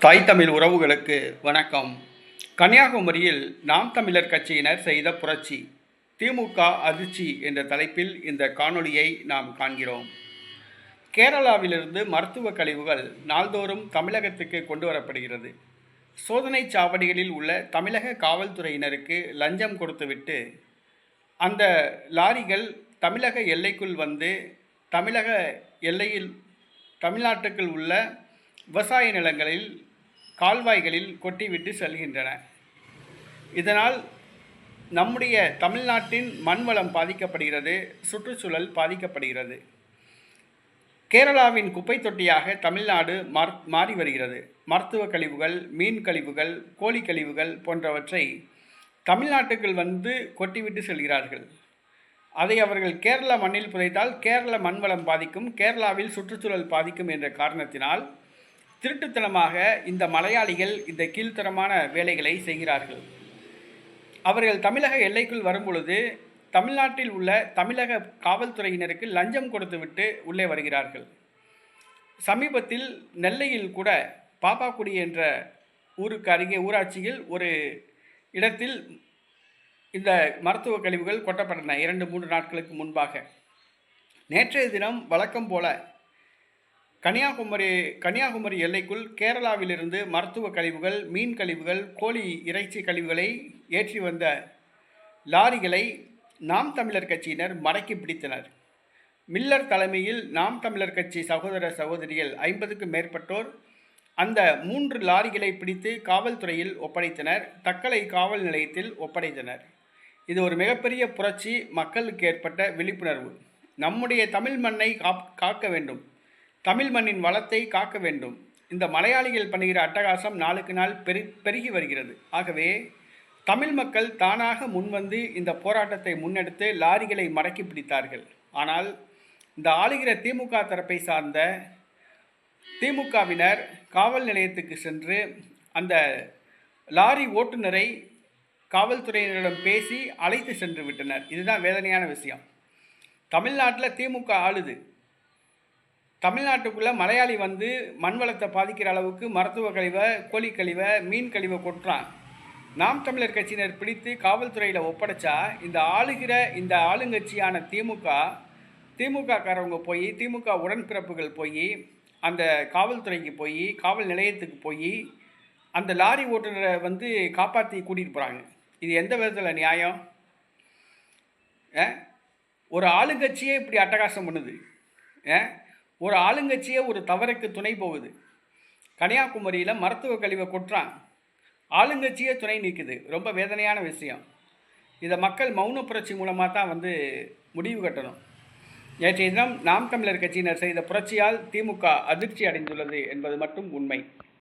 தாய் தமிழ் உறவுகளுக்கு வணக்கம். கன்னியாகுமரியில் நாம் தமிழர் கட்சியினர் செய்த புரட்சி திமுக அதிர்ச்சி என்ற தலைப்பில் இந்த காணொளியை நாம் காண்கிறோம். கேரளாவிலிருந்து மருத்துவ கழிவுகள் நாள்தோறும் தமிழகத்துக்கு கொண்டு வரப்படுகிறது. சோதனை சாவடிகளில் உள்ள தமிழக காவல்துறையினருக்கு லஞ்சம் கொடுத்துவிட்டு அந்த லாரிகள் தமிழக எல்லைக்குள் வந்து தமிழக எல்லையில் தமிழ்நாட்டுக்குள் உள்ள விவசாய நிலங்களில் கால்வாய்களில் கொட்டிவிட்டு செல்கின்றன. இதனால் நம்முடைய தமிழ்நாட்டின் மண்வளம் பாதிக்கப்படுகிறது சுற்றுச்சூழல் பாதிக்கப்படுகிறது. கேரளாவின் குப்பை தொட்டியாக தமிழ்நாடு மார் மாறி வருகிறது. மருத்துவ கழிவுகள் மீன் கழிவுகள் கோழி கழிவுகள் போன்றவற்றை தமிழ்நாட்டுக்குள் வந்து கொட்டிவிட்டு செல்கிறார்கள். அதை அவர்கள் கேரள மண்ணில் புதைத்தால் கேரள மண்வளம் பாதிக்கும் கேரளாவில் சுற்றுச்சூழல் பாதிக்கும் என்ற காரணத்தினால் திருட்டுத்தனமாக இந்த மலையாளிகள் இந்த கீழ்த்தரமான வேலைகளை செய்கிறார்கள். அவர்கள் தமிழக எல்லைக்குள் வரும்பொழுது தமிழ்நாட்டில் உள்ள தமிழக காவல்துறையினருக்கு லஞ்சம் கொடுத்துவிட்டு உள்ளே வருகிறார்கள். சமீபத்தில் நெல்லையில் கூட பாப்பாக்குடி என்ற ஊருக்கு அருகே ஊராட்சியில் ஒரு இடத்தில் இந்த மருத்துவ கழிவுகள் கொட்டப்பட்டன இரண்டு மூன்று நாட்களுக்கு முன்பாக. நேற்றைய தினம் வழக்கம் போல கன்னியாகுமரி கன்னியாகுமரி எல்லைக்குள் கேரளாவிலிருந்து மருத்துவ கழிவுகள் மீன் கழிவுகள் கோழி இறைச்சி கழிவுகளை ஏற்றி வந்த லாரிகளை நாம் தமிழர் கட்சியினர் மடக்கி பிடித்தனர். மில்லர் தலைமையில் நாம் தமிழர் கட்சி சகோதர சகோதரிகள் ஐம்பதுக்கும் மேற்பட்டோர் அந்த மூன்று லாரிகளை பிடித்து காவல்துறையில் ஒப்படைத்தனர். தக்கலை காவல் நிலையத்தில் ஒப்படைத்தனர். இது ஒரு மிகப்பெரிய புரட்சி. மக்களுக்கு ஏற்பட்ட விழிப்புணர்வு. நம்முடைய தமிழ் மண்ணை காப் காக்க வேண்டும். தமிழ் மண்ணின் வளத்தை காக்க வேண்டும். இந்த மலையாளிகள் பண்ணுகிற அட்டகாசம் நாளுக்கு நாள் பெரு பெருகி வருகிறது. ஆகவே தமிழ் மக்கள் தானாக முன்வந்து இந்த போராட்டத்தை முன்னெடுத்து லாரிகளை மடக்கி பிடித்தார்கள். ஆனால் இந்த ஆளுகிற திமுக தரப்பை சார்ந்த திமுகவினர் காவல் நிலையத்துக்கு சென்று அந்த லாரி ஓட்டுநரை காவல்துறையினரிடம் பேசி அழைத்து சென்று விட்டனர். இதுதான் வேதனையான விஷயம். தமிழ்நாட்டில் திமுக ஆளுது. தமிழ்நாட்டுக்குள்ளே மலையாளி வந்து மண் வளத்தை பாதிக்கிற அளவுக்கு மருத்துவ கழிவை கோழி கழிவை மீன் கழிவை கொட்டுறான் நாம் தமிழர் கட்சியினர் பிடித்து காவல்துறையில் ஒப்படைச்சா இந்த ஆளுகிற இந்த ஆளுங்கட்சியான திமுக திமுகக்காரவங்க போய் திமுக உடன்பிறப்புகள் போய் அந்த காவல்துறைக்கு போய் காவல் நிலையத்துக்கு போய் அந்த லாரி ஓட்டுநரை வந்து காப்பாற்றி கூட்டிகிட்டு போகிறாங்க இது எந்த விதத்தில் நியாயம் ஆ? ஒரு ஆளுங்கட்சியே இப்படி அட்டகாசம் பண்ணுது ஆ? ஒரு ஆளுங்கட்சியே ஒரு தவறுக்கு துணை போகுது. கன்னியாகுமரியில் மருத்துவ கழிவை கொட்டுறான் ஆளுங்கட்சியே துணை நிற்குது ரொம்ப வேதனையான விஷயம். இதை மக்கள் மௌன புரட்சி மூலமாக தான் வந்து முடிவு கட்டணும். நேற்றைய தினம் நாம் தமிழர் கட்சியினர் செய்த புரட்சியால் திமுக அதிர்ச்சி அடைந்துள்ளது என்பது மட்டும் உண்மை.